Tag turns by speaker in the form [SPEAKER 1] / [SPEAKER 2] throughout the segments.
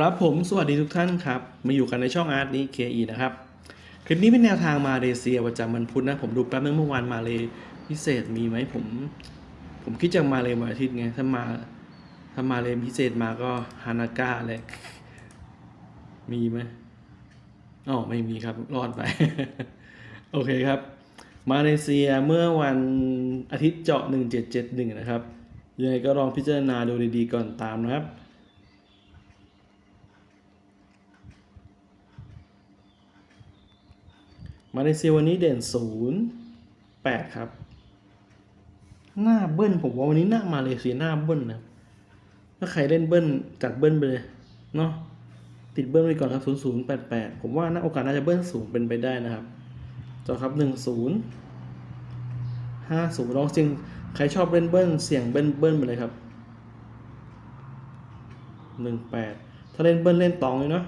[SPEAKER 1] ครับผมสวัสดีทุกท่านครับ มาอยู่กันในช่องอาร์ตนี้ KE นะครับ คลิปนี้เป็นแนวทางมาเลเซียประจำวันพุธนะ ผมดูแป๊บนึงเมื่อวานมาเลพิเศษมีไหมผม ผมคิดจะมาเลวันอาทิตย์ไง ถ้ามาถ้ามาเลพิเศษมาก็ฮานาก้าเลย มีไหมอ๋อไม่มีครับ รอดไป โอเคครับ มาเลเซียเมื่อวันอาทิตย์เจาะ1771 นะครับยังไงก็ลองพิจารณาดูดีๆก่อนตามนะครับ มาเลเซียวันนี้เด่นศูนย์แปดครับ หน้าเบิ้ลผมว่าวันนี้หน้ามาเลเซียหน้าเบิ้ลนะถ้าใครเล่นเบิ้ลจัดเบิ้ลไปเลยเนาะติดเบิ้ลไปก่อนครับศูนย์ศูนย์แปดแปดผมว่าน่าโอกาสน่าจะเบิ้ลสูงเป็นไปได้นะครับจอครับหนึ่งศูนย์ห้าศูนย์ลองเสี่ยงใครชอบเล่นเบิ้ลเสี่ยงเบิ้ลเบิ้ลไปเลยครับหนึ่งแปดถ้าเล่นเบิ้ลเล่นตองเลยเนาะ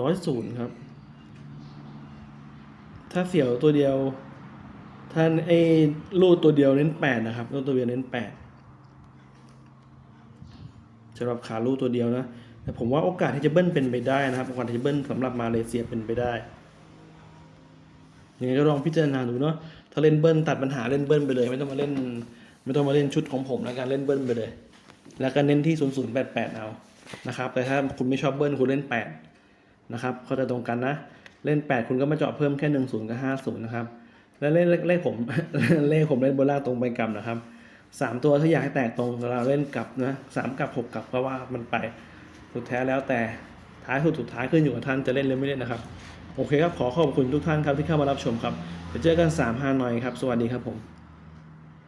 [SPEAKER 1] ร้อยศูนย์ครับ ถ้าเสียวตัวเดียว ถ้าไอ้ลูดตัวเดียวเน้นแปดนะครับลูดตัวเดียวเน้นแปดสำหรับขาลูดตัวเดียวนะแต่ผมว่าโอกาสที่จะเบิ้ลเป็นไปได้นะครับ โอกาสที่จะเบิ้ลสำหรับมาเลเซียเป็นไปได้ยังไงก็ลองพิจารณาดูเนาะ ถ้าเล่นเบิ้ลตัดปัญหาเล่นเบิ้ลไปเลย ไม่ต้องมาเล่น ไม่ต้องมาเล่นชุดของผมแล้วกันเล่นเบิ้ลไปเลย แล้วก็เน้นที่ศูนย์ศูนย์แปดแปดเอา นะครับ แต่ถ้าคุณไม่ชอบเบิ้ลคุณเล่นแปด นะครับเขาจะตรงกันนะ เล่น 8 คุณก็มาเจาะเพิ่มแค่ 1 0 กับ 50 นะครับ แล้วเล่นเลขผมเลขผมเล่นบนล่างตรงไปกลับนะครับ 3 ตัวถ้าอยากให้แตกตรงเราเล่นกลับนะสามกลับ 6กลับก็ว่ามันไป สุดแท้แล้วแต่ท้ายสุดสุดท้ายขึ้นอยู่กับท่านจะเล่นหรือไม่เล่นนะครับ โอเคครับขอขอบคุณทุกท่านครับที่เข้ามารับชมครับเดี๋ยวเจอกัน3 5หน่อยครับ สวัสดีครับผม